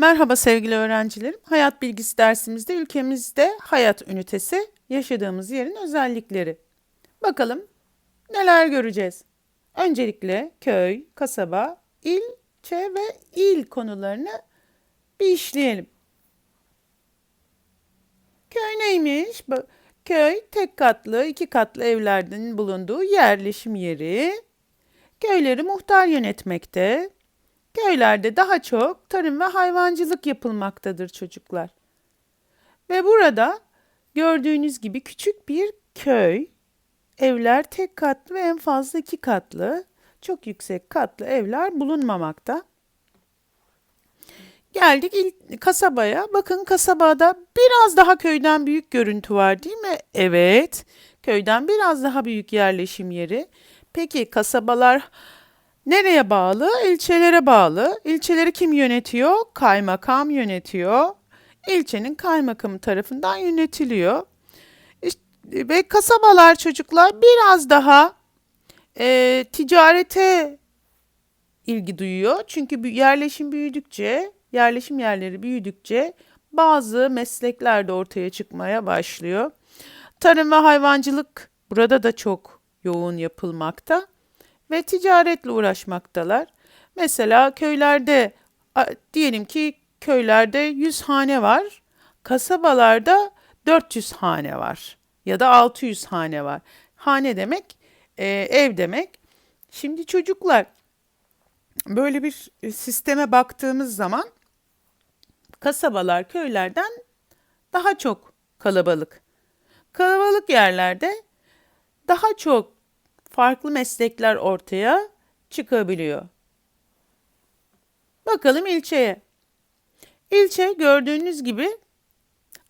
Merhaba sevgili öğrencilerim. Hayat bilgisi dersimizde ülkemizde hayat ünitesi yaşadığımız yerin özellikleri. Bakalım neler göreceğiz. Öncelikle köy, kasaba, ilçe ve il konularını bir işleyelim. Köy neymiş? Köy tek katlı, iki katlı evlerden bulunduğu yerleşim yeri. Köyleri muhtar yönetmekte. Köylerde daha çok tarım ve hayvancılık yapılmaktadır çocuklar. Ve burada gördüğünüz gibi küçük bir köy. Evler tek katlı ve en fazla iki katlı. Çok yüksek katlı evler bulunmamakta. Geldik ilk kasabaya. Bakın kasabada biraz daha köyden büyük görüntü var değil mi? Evet. Köyden biraz daha büyük yerleşim yeri. Peki kasabalar nereye bağlı? İlçelere bağlı. İlçeleri kim yönetiyor? Kaymakam yönetiyor. İlçenin kaymakamı tarafından yönetiliyor. İşte, ve kasabalar çocuklar biraz daha e, ticarete ilgi duyuyor. Çünkü yerleşim büyüdükçe, yerleşim yerleri büyüdükçe bazı meslekler de ortaya çıkmaya başlıyor. Tarım ve hayvancılık burada da çok yoğun yapılmakta ve ticaretle uğraşmaktalar. Mesela köylerde diyelim ki köylerde 100 hane var, kasabalarda 400 hane var ya da 600 hane var. Hane demek e, ev demek. Şimdi çocuklar böyle bir sisteme baktığımız zaman kasabalar köylerden daha çok kalabalık. Kalabalık yerlerde daha çok farklı meslekler ortaya çıkabiliyor. Bakalım ilçeye. İlçe gördüğünüz gibi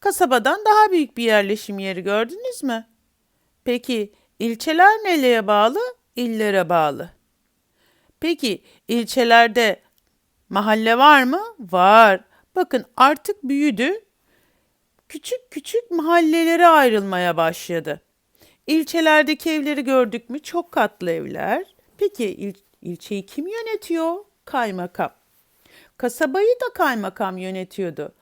kasabadan daha büyük bir yerleşim yeri gördünüz mü? Peki ilçeler neleye bağlı? İllere bağlı. Peki ilçelerde mahalle var mı? Var. Bakın artık büyüdü. Küçük küçük mahallelere ayrılmaya başladı. İlçelerdeki evleri gördük mü? Çok katlı evler. Peki il, ilçeyi kim yönetiyor? Kaymakam. Kasabayı da kaymakam yönetiyordu.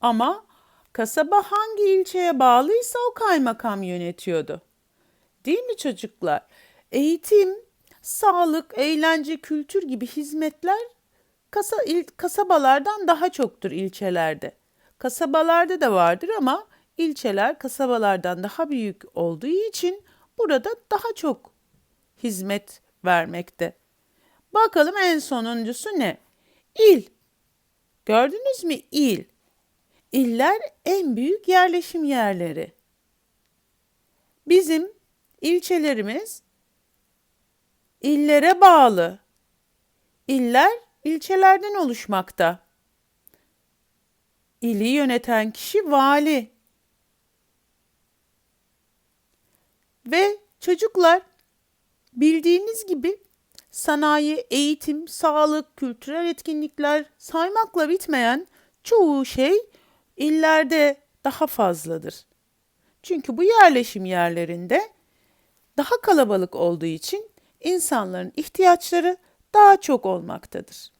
Ama kasaba hangi ilçeye bağlıysa o kaymakam yönetiyordu. Değil mi çocuklar? Eğitim, sağlık, eğlence, kültür gibi hizmetler kasa, il, kasabalardan daha çoktur ilçelerde. Kasabalarda da vardır ama ilçeler kasabalardan daha büyük olduğu için burada daha çok hizmet vermekte. Bakalım en sonuncusu ne? İl. Gördünüz mü il? İller en büyük yerleşim yerleri. Bizim ilçelerimiz illere bağlı. İller ilçelerden oluşmakta. İli yöneten kişi vali. Ve çocuklar bildiğiniz gibi sanayi, eğitim, sağlık, kültürel etkinlikler saymakla bitmeyen çoğu şey illerde daha fazladır. Çünkü bu yerleşim yerlerinde daha kalabalık olduğu için insanların ihtiyaçları daha çok olmaktadır.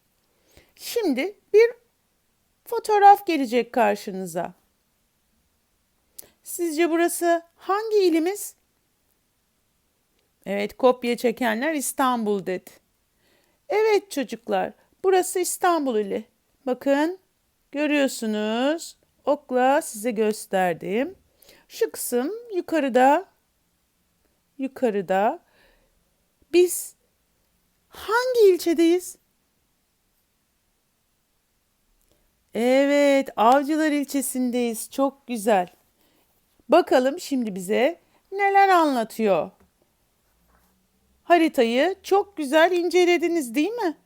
Şimdi bir fotoğraf gelecek karşınıza. Sizce burası hangi ilimiz? Evet, kopya çekenler İstanbul dedi. Evet çocuklar, burası İstanbul ili. Bakın, görüyorsunuz. Okla size gösterdim. Şu kısım yukarıda. Yukarıda. Biz hangi ilçedeyiz? Evet, Avcılar ilçesindeyiz. Çok güzel. Bakalım şimdi bize neler anlatıyor. Haritayı çok güzel incelediniz değil mi?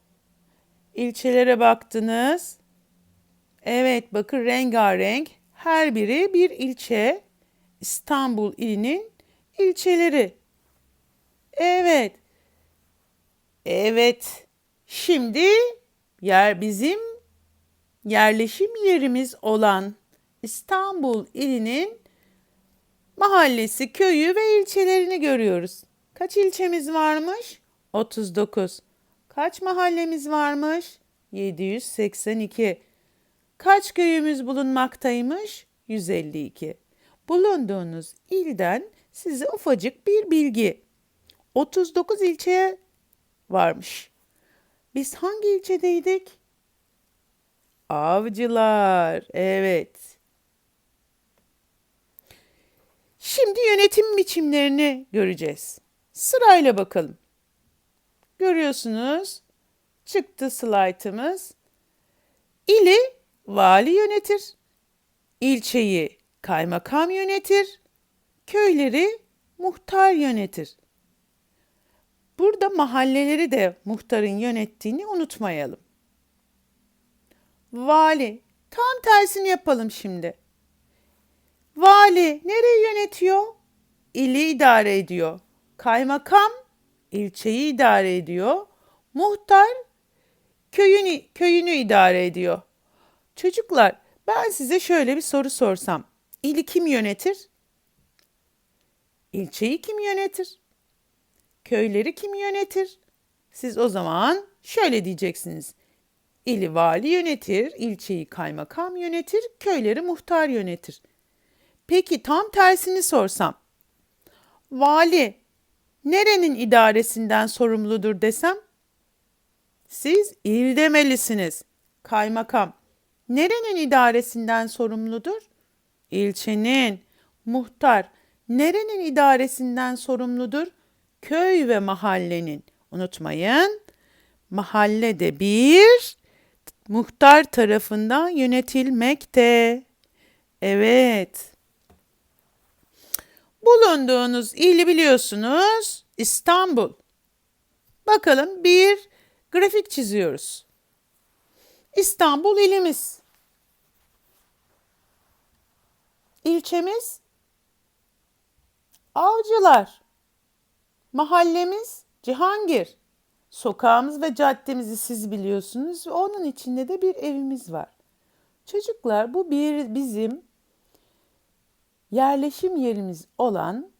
İlçelere baktınız. Evet, bakın rengarenk. Her biri bir ilçe. İstanbul ilinin ilçeleri. Evet. Evet. Şimdi yer bizim yerleşim yerimiz olan İstanbul ilinin mahallesi, köyü ve ilçelerini görüyoruz. Kaç ilçemiz varmış? 39. Kaç mahallemiz varmış? 782. kaç köyümüz bulunmaktaymış? 152. Bulunduğunuz ilden size ufacık bir bilgi. 39 ilçeye varmış. Biz hangi ilçedeydik? Avcılar. Evet. Şimdi yönetim biçimlerini göreceğiz. Sırayla bakalım. Görüyorsunuz. Çıktı slaytımız. İli vali yönetir. İlçeyi kaymakam yönetir. Köyleri muhtar yönetir. Burada mahalleleri de muhtarın yönettiğini unutmayalım. Vali. Tam tersini yapalım şimdi. Vali nereyi yönetiyor? İli idare ediyor. Kaymakam ilçeyi idare ediyor. Muhtar köyünü köyünü idare ediyor. Çocuklar, ben size şöyle bir soru sorsam. İli kim yönetir? İlçeyi kim yönetir? Köyleri kim yönetir? Siz o zaman şöyle diyeceksiniz. İli vali yönetir, ilçeyi kaymakam yönetir, köyleri muhtar yönetir. Peki tam tersini sorsam. Vali nerenin idaresinden sorumludur desem? Siz il demelisiniz. Kaymakam nerenin idaresinden sorumludur? İlçenin. Muhtar nerenin idaresinden sorumludur? Köy ve mahallenin. Unutmayın. Mahalle de bir muhtar tarafından yönetilmekte. Evet. Bulunduğunuz ili biliyorsunuz İstanbul. Bakalım bir grafik çiziyoruz. İstanbul ilimiz. İlçemiz Avcılar. Mahallemiz Cihangir. Sokağımız ve caddemizi siz biliyorsunuz onun içinde de bir evimiz var. Çocuklar bu bir bizim yerleşim yerimiz olan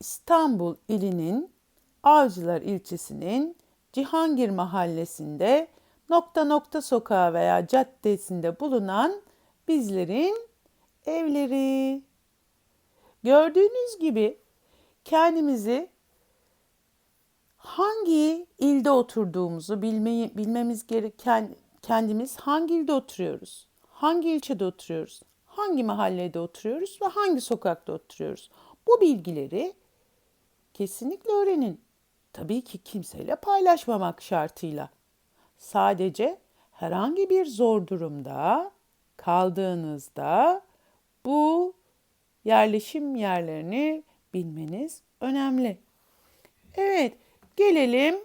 İstanbul ilinin Avcılar ilçesinin Cihangir mahallesinde nokta nokta sokağı veya caddesinde bulunan bizlerin evleri. Gördüğünüz gibi kendimizi hangi ilde oturduğumuzu bilmeyi, bilmemiz gereken kendimiz hangi ilde oturuyoruz, hangi ilçede oturuyoruz, hangi mahallede oturuyoruz ve hangi sokakta oturuyoruz. Bu bilgileri kesinlikle öğrenin. Tabii ki kimseyle paylaşmamak şartıyla. Sadece herhangi bir zor durumda kaldığınızda bu yerleşim yerlerini bilmeniz önemli. Evet, gelelim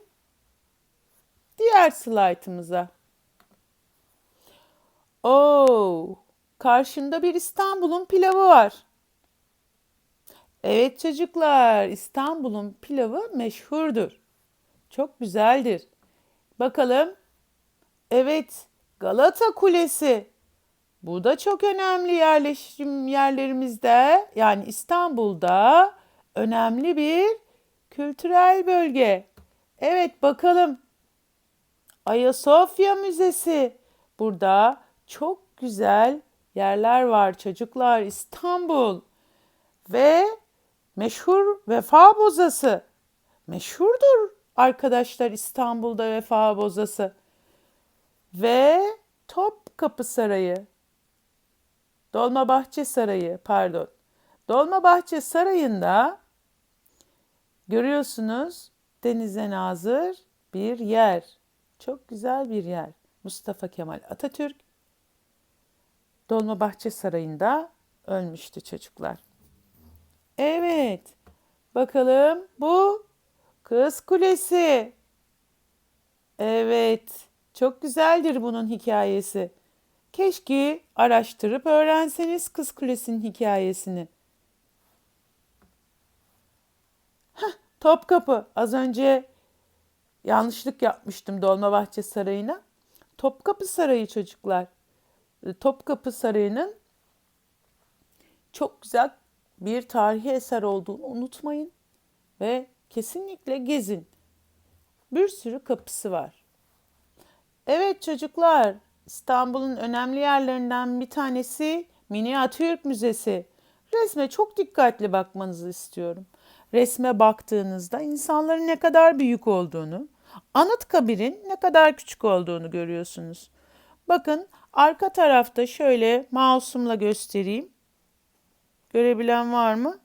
diğer slaytımıza. Oo, karşımda bir İstanbul'un pilavı var. Evet çocuklar, İstanbul'un pilavı meşhurdur. Çok güzeldir. Bakalım. Evet, Galata Kulesi. Bu da çok önemli yerleşim yerlerimizde. Yani İstanbul'da önemli bir kültürel bölge. Evet bakalım. Ayasofya Müzesi. Burada çok güzel yerler var çocuklar İstanbul. Ve meşhur Vefa Bozası. Meşhurdur arkadaşlar İstanbul'da Vefa Bozası. Ve Topkapı Sarayı. Dolmabahçe Sarayı pardon. Dolmabahçe Sarayı'nda görüyorsunuz denize nazır bir yer. Çok güzel bir yer. Mustafa Kemal Atatürk Dolmabahçe Sarayı'nda ölmüştü çocuklar. Evet. Bakalım bu Kız Kulesi. Evet. Çok güzeldir bunun hikayesi. Keşke araştırıp öğrenseniz Kız Kulesi'nin hikayesini. Heh, Topkapı. Az önce yanlışlık yapmıştım Dolmabahçe Sarayı'na. Topkapı Sarayı çocuklar. Topkapı Sarayı'nın çok güzel bir tarihi eser olduğunu unutmayın ve kesinlikle gezin. Bir sürü kapısı var. Evet çocuklar, İstanbul'un önemli yerlerinden bir tanesi Minyatürk Müzesi. Resme çok dikkatli bakmanızı istiyorum. Resme baktığınızda insanların ne kadar büyük olduğunu, Anıtkabir'in ne kadar küçük olduğunu görüyorsunuz. Bakın arka tarafta şöyle mouse'umla göstereyim. Görebilen var mı?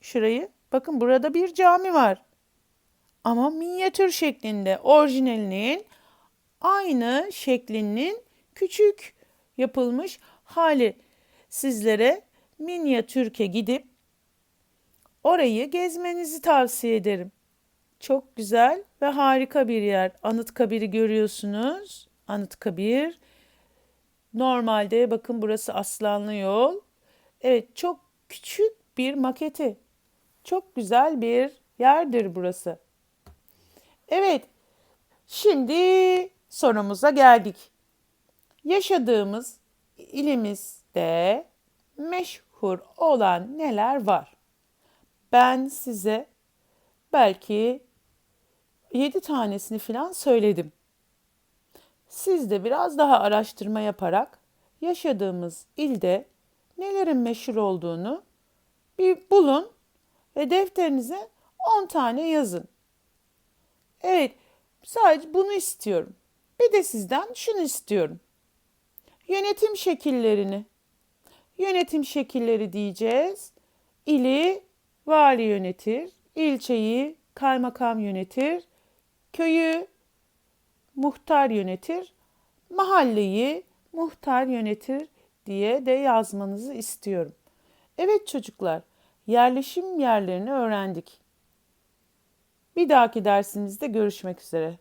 Şurayı. Bakın burada bir cami var. Ama minyatür şeklinde orijinalinin aynı şeklinin küçük yapılmış hali. Sizlere minyatürke gidip orayı gezmenizi tavsiye ederim. Çok güzel ve harika bir yer. Anıtkabir'i görüyorsunuz. Anıtkabir. Normalde bakın burası Aslanlı Yol. Evet çok küçük bir maketi. Çok güzel bir yerdir burası. Evet. Şimdi sorumuza geldik. Yaşadığımız ilimizde meşhur olan neler var? Ben size belki 7 tanesini falan söyledim. Siz de biraz daha araştırma yaparak yaşadığımız ilde nelerin meşhur olduğunu bir bulun ve defterinize 10 tane yazın. Evet, sadece bunu istiyorum. Bir de sizden şunu istiyorum. Yönetim şekillerini. Yönetim şekilleri diyeceğiz. İli vali yönetir, ilçeyi kaymakam yönetir, köyü muhtar yönetir, mahalleyi muhtar yönetir diye de yazmanızı istiyorum. Evet çocuklar, yerleşim yerlerini öğrendik. Bir dahaki dersimizde görüşmek üzere.